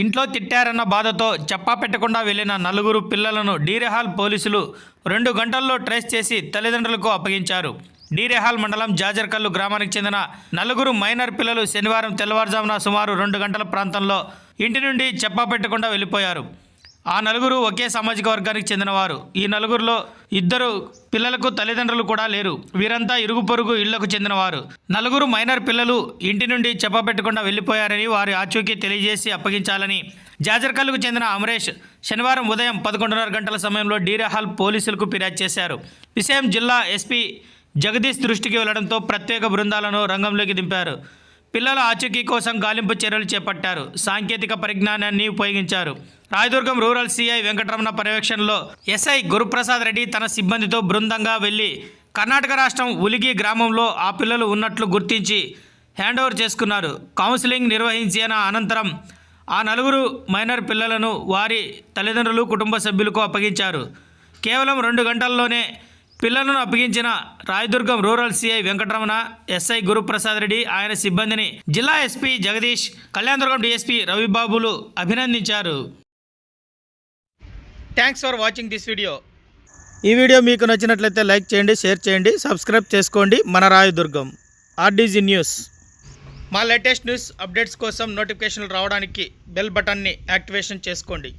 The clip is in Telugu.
ఇంట్లో తిట్టారన్న బాధతో చెప్పా పెట్టకుండా వెళ్ళిన నలుగురు పిల్లలను డీరెహాల్ పోలీసులు రెండు గంటల్లో ట్రేస్ చేసి తల్లిదండ్రులకు అప్పగించారు. డీరెహాల్ మండలం జాజర్కల్లు గ్రామానికి చెందిన నలుగురు మైనర్ పిల్లలు శనివారం తెల్లవారుజామున సుమారు రెండు గంటల ప్రాంతంలో ఇంటి నుండి చెప్పా పెట్టకుండా వెళ్ళిపోయారు. ఆ నలుగురు ఒకే సామాజిక వర్గానికి చెందినవారు. ఈ నలుగురిలో ఇద్దరు పిల్లలకు తల్లిదండ్రులు కూడా లేరు. వీరంతా ఇరుగు పొరుగు ఇళ్ళకు చెందినవారు. నలుగురు మైనర్ పిల్లలు ఇంటి నుండి చెప్పబెట్టకుండా వెళ్ళిపోయారని వారి ఆచూకీ తెలియజేసి అప్పగించాలని జాజర్కల్కు చెందిన అమరేష్ శనివారం ఉదయం పదకొండున్నర గంటల సమయంలో డీరహాల్ పోలీసులకు ఫిర్యాదు చేశారు. విషయం జిల్లా ఎస్పీ జగదీష్ దృష్టికి వెళ్ళడంతో ప్రత్యేక బృందాలను రంగంలోకి దింపారు. పిల్లల ఆచూకీ కోసం గాలింపు చర్యలు చేపట్టారు. సాంకేతిక పరిజ్ఞానాన్ని ఉపయోగించారు. రాయదుర్గం రూరల్ సిఐ వెంకటరమణ పర్యవేక్షణలో ఎస్ఐ గురుప్రసాద్ రెడ్డి తన సిబ్బందితో బృందంగా వెళ్ళి కర్ణాటక రాష్ట్రం ఉలిగి గ్రామంలో ఆ పిల్లలు ఉన్నట్లు గుర్తించి హ్యాండ్ ఓవర్ చేసుకున్నారు. కౌన్సిలింగ్ నిర్వహించిన అనంతరం ఆ నలుగురు మైనర్ పిల్లలను వారి తల్లిదండ్రులు కుటుంబ సభ్యులకు అప్పగించారు. కేవలం రెండు గంటల్లోనే పిల్లలను అప్పగించిన Rayadurgam rural CI Venkataramana SI Guruprasad Reddy ఆయన సిబ్బందిని జిల్లా ఎస్పీ జగదీష్ కళ్యాణదుర్గం డిఎస్పీ రవిబాబులు అభినందించారు. Thanks for watching this video ఈ వీడియో మీకు నచ్చినట్లయితే లైక్ చేయండి షేర్ చేయండి సబ్స్క్రైబ్ చేసుకోండి. మన రాయదుర్గం ఆర్డీజీ న్యూస్. మా లేటెస్ట్ న్యూస్ అప్డేట్స్ కోసం నోటిఫికేషన్లు రావడానికి బెల్ బటన్ని యాక్టివేషన్ చేసుకోండి.